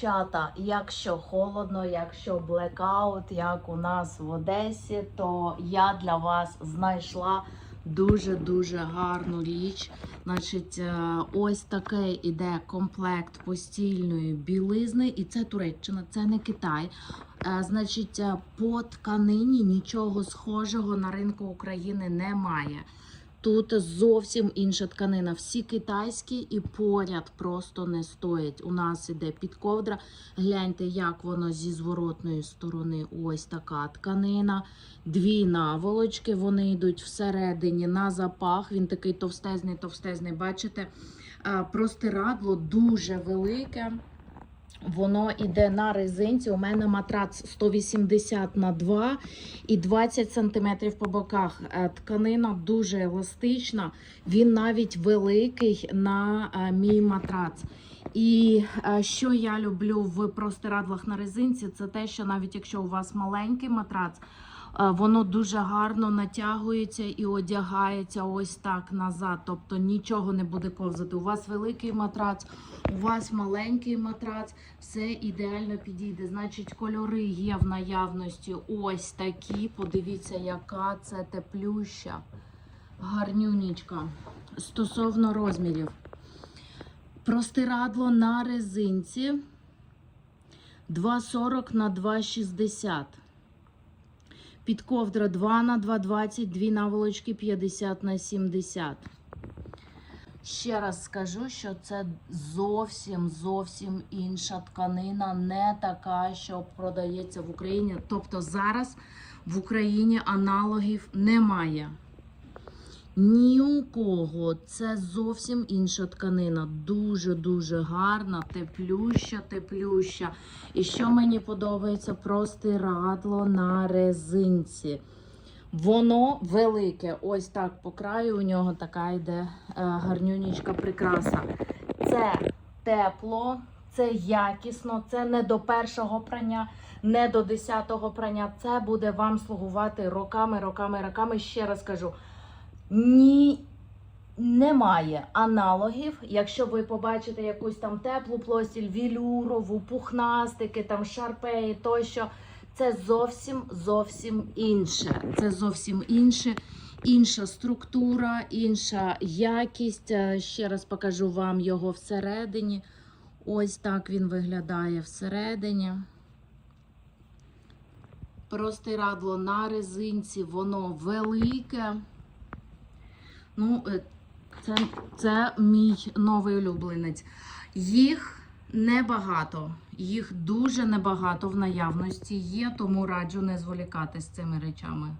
Чата, якщо холодно, якщо блекаут, як у нас в Одесі, то я для вас знайшла дуже-дуже гарну річ. Значить, е, ось такий іде комплект постільної білизни, і це Туреччина, це не Китай. Е, Значить, е, по тканині нічого схожого на ринку України немає. Тут зовсім інша тканина. Всі китайські і поряд просто не стоять. У нас іде підковдра. Гляньте, як воно зі зворотної сторони. Ось така тканина. Дві наволочки. Вони йдуть всередині на запах. Він такий товстезний, товстезний. Бачите? Простирадло дуже велике. Воно йде на резинці. У мене матрац 180 на 2 і 20 см по боках. Е, Тканина дуже еластична. Він навіть великий на е, мій матрац. І е, що я люблю в простирадлах на резинці, це те, що навіть якщо у вас маленький матрац, воно дуже гарно натягується і одягається ось так назад. Тобто нічого не буде ковзати. У вас великий матрац, у вас маленький матрац, все ідеально підійде. Значить, кольори є в наявності ось такі. Подивіться, яка це теплюща, гарнюнічка. Стосовно розмірів. Простирадло на резинці 2,40 на 2,60. Підковдра 2 на 2,20, дві наволочки 50 на 70. Ще раз скажу, що це зовсім зовсім інша тканина, не така, що продається в Україні. Тобто зараз в Україні аналогів немає. Ні у кого це зовсім інша тканина. Дуже-дуже гарна, теплюща, теплюща. І що мені подобається, простирадло на резинці. Воно велике. Ось так по краю у нього така йде е, гарнюнічка прикраса. Це тепло, це якісно, це не до першого прання, не до десятого прання. Це буде вам слугувати роками, роками, роками. Ще раз кажу. Ні, немає аналогів. Якщо ви побачите якусь там теплу плостіль, вілюрову, пухнастики, там шарпеї тощо, це зовсім зовсім інше. Це зовсім інше. Інша структура, інша якість. Е, Ще раз покажу вам його всередині. Ось так він виглядає всередині. Простирадло на резинці, воно велике. Ну, е, це, це мій новий улюбленець. Їх небагато, їх дуже небагато в наявності є, тому раджу не зволікати з цими речами.